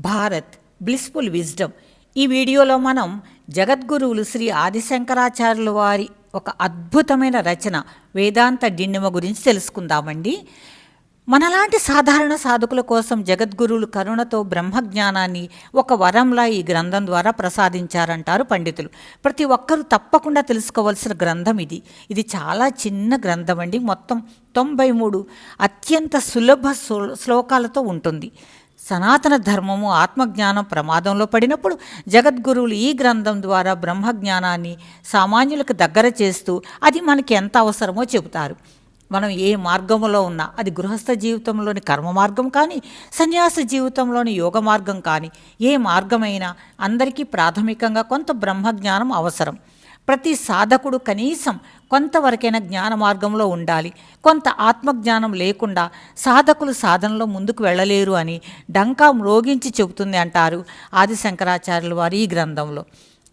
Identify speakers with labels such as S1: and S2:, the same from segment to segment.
S1: Bharat blissful wisdom ఈ వీడియోలో మనం జగద్గురువులు శ్రీ ఆదిశంకరాచార్యుల వారి ఒక అద్భుతమైన రచన వేదాంత డిండిమ గురించి తెలుసుకుందామండి. మనలాంటి సాధారణ సాధకుల కోసం జగద్గురువులు కరుణతో బ్రహ్మజ్ఞానాన్ని ఒక వరంలా ఈ గ్రంథం ద్వారా ప్రసాదించారంటారు పండితులు. ప్రతి ఒక్కరూ తప్పకుండా తెలుసుకోవాల్సిన గ్రంథం ఇది. ఇది చాలా చిన్న గ్రంథం అండి. మొత్తం తొంభై మూడు అత్యంత సులభ శ్లోకాలతో ఉంటుంది. సనాతన ధర్మము ఆత్మజ్ఞానం ప్రమాదంలో పడినప్పుడు జగద్గురువులు ఈ గ్రంథం ద్వారా బ్రహ్మజ్ఞానాన్ని సామాన్యులకు దగ్గర చేస్తూ అది మనకి ఎంత అవసరమో చెబుతారు. మనం ఏ మార్గంలో ఉన్నా అది గృహస్థ జీవితంలోని కర్మ మార్గం కానీ సన్యాస జీవితంలోని యోగ మార్గం కానీ ఏ మార్గమైనా అందరికీ ప్రాథమికంగా కొంత బ్రహ్మజ్ఞానం అవసరం. ప్రతి సాధకుడు కనీసం కొంతవరకైనా జ్ఞాన మార్గంలో ఉండాలి. కొంత ఆత్మజ్ఞానం లేకుండా సాధకులు సాధనలో ముందుకు వెళ్ళలేరు అని డంకా మ్రోగించి చెబుతుంది అంటారు ఆది శంకరాచార్యుల వారి ఈ గ్రంథంలో.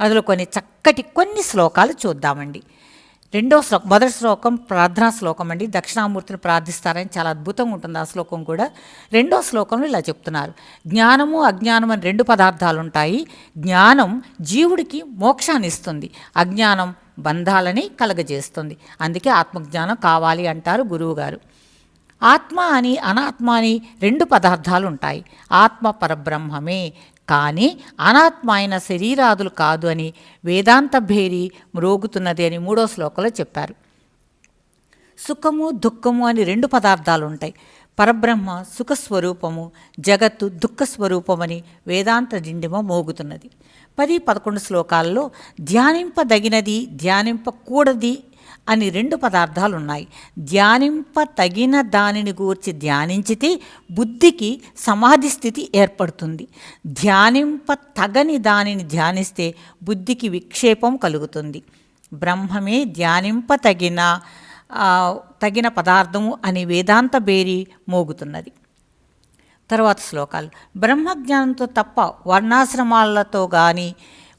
S1: అందులో కొన్ని చక్కటి కొన్ని శ్లోకాలు చూద్దామండి. రెండో శ్లోకం మొదటి శ్లోకం ప్రార్థనా శ్లోకం అండి. దక్షిణామూర్తిని ప్రార్థిస్తారని చాలా అద్భుతంగా ఉంటుంది ఆ శ్లోకం కూడా. రెండో శ్లోకంలో ఇలా చెప్తున్నారు. జ్ఞానము అజ్ఞానం అని రెండు పదార్థాలు ఉంటాయి. జ్ఞానం జీవుడికి మోక్షాన్ని ఇస్తుంది. అజ్ఞానం బంధాలని కలగజేస్తుంది. అందుకే ఆత్మజ్ఞానం కావాలి అంటారు గురువుగారు. ఆత్మ అని అనాత్మ అని రెండు పదార్థాలు ఉంటాయి ఆత్మ పరబ్రహ్మమే. కానీ అనాత్మ అయిన శరీరాదులు కాదు అని వేదాంత భేరి మ్రోగుతున్నది అని మూడో శ్లోకంలో చెప్పారు. సుఖము దుఃఖము అని రెండు పదార్థాలు ఉంటాయి పరబ్రహ్మ సుఖస్వరూపము జగత్తు దుఃఖస్వరూపమని వేదాంత డిండిమ మోగుతున్నది. పది పదకొండు శ్లోకాల్లో ధ్యానింపదగినది ధ్యానింపకూడది అని రెండు పదార్థాలు ఉన్నాయి ధ్యానింప తగిన దానిని గూర్చి ధ్యానించితే బుద్ధికి సమాధి స్థితి ఏర్పడుతుంది. ధ్యానింప తగని దానిని ధ్యానిస్తే బుద్ధికి విక్షేపం కలుగుతుంది. బ్రహ్మమే ధ్యానింప తగిన తగిన పదార్థము అని వేదాంత బేరి మోగుతున్నది. తర్వాత శ్లోకాలు. బ్రహ్మజ్ఞానంతో తప్ప వర్ణాశ్రమాలతో కానీ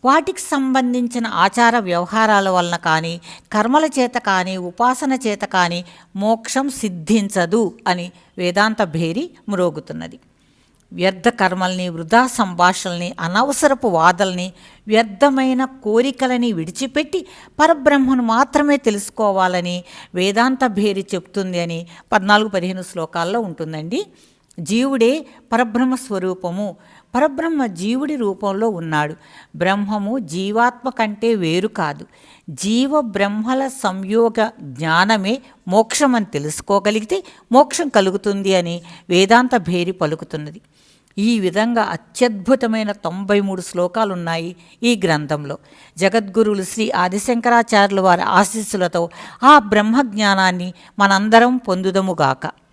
S1: వాటికి సంబంధించిన ఆచార వ్యవహారాల వలన కానీ కర్మల చేత కానీ ఉపాసన చేత కానీ మోక్షం సిద్ధించదు అని వేదాంత భేరి మ్రోగుతున్నది. వ్యర్థ కర్మల్ని వృధా సంభాషణల్ని అనవసరపు వాదల్ని వ్యర్థమైన కోరికలని విడిచిపెట్టి పరబ్రహ్మను మాత్రమే తెలుసుకోవాలని వేదాంత భేరి చెప్తుంది అని పద్నాలుగు పదిహేను శ్లోకాల్లో ఉంటుందండి. జీవుడే పరబ్రహ్మ స్వరూపము. పరబ్రహ్మ జీవుడి రూపంలో ఉన్నాడు. బ్రహ్మము జీవాత్మ కంటే వేరు కాదు. జీవ బ్రహ్మల సంయోగ జ్ఞానమే మోక్షం అని తెలుసుకోగలిగితే మోక్షం కలుగుతుంది అని వేదాంత భేరి పలుకుతున్నది. ఈ విధంగా అత్యద్భుతమైన తొంభై మూడు శ్లోకాలు ఉన్నాయి ఈ గ్రంథంలో. జగద్గురువులు శ్రీ ఆదిశంకరాచార్యుల వారి ఆశీస్సులతో ఆ బ్రహ్మజ్ఞానాన్ని మనందరం పొందుదముగాక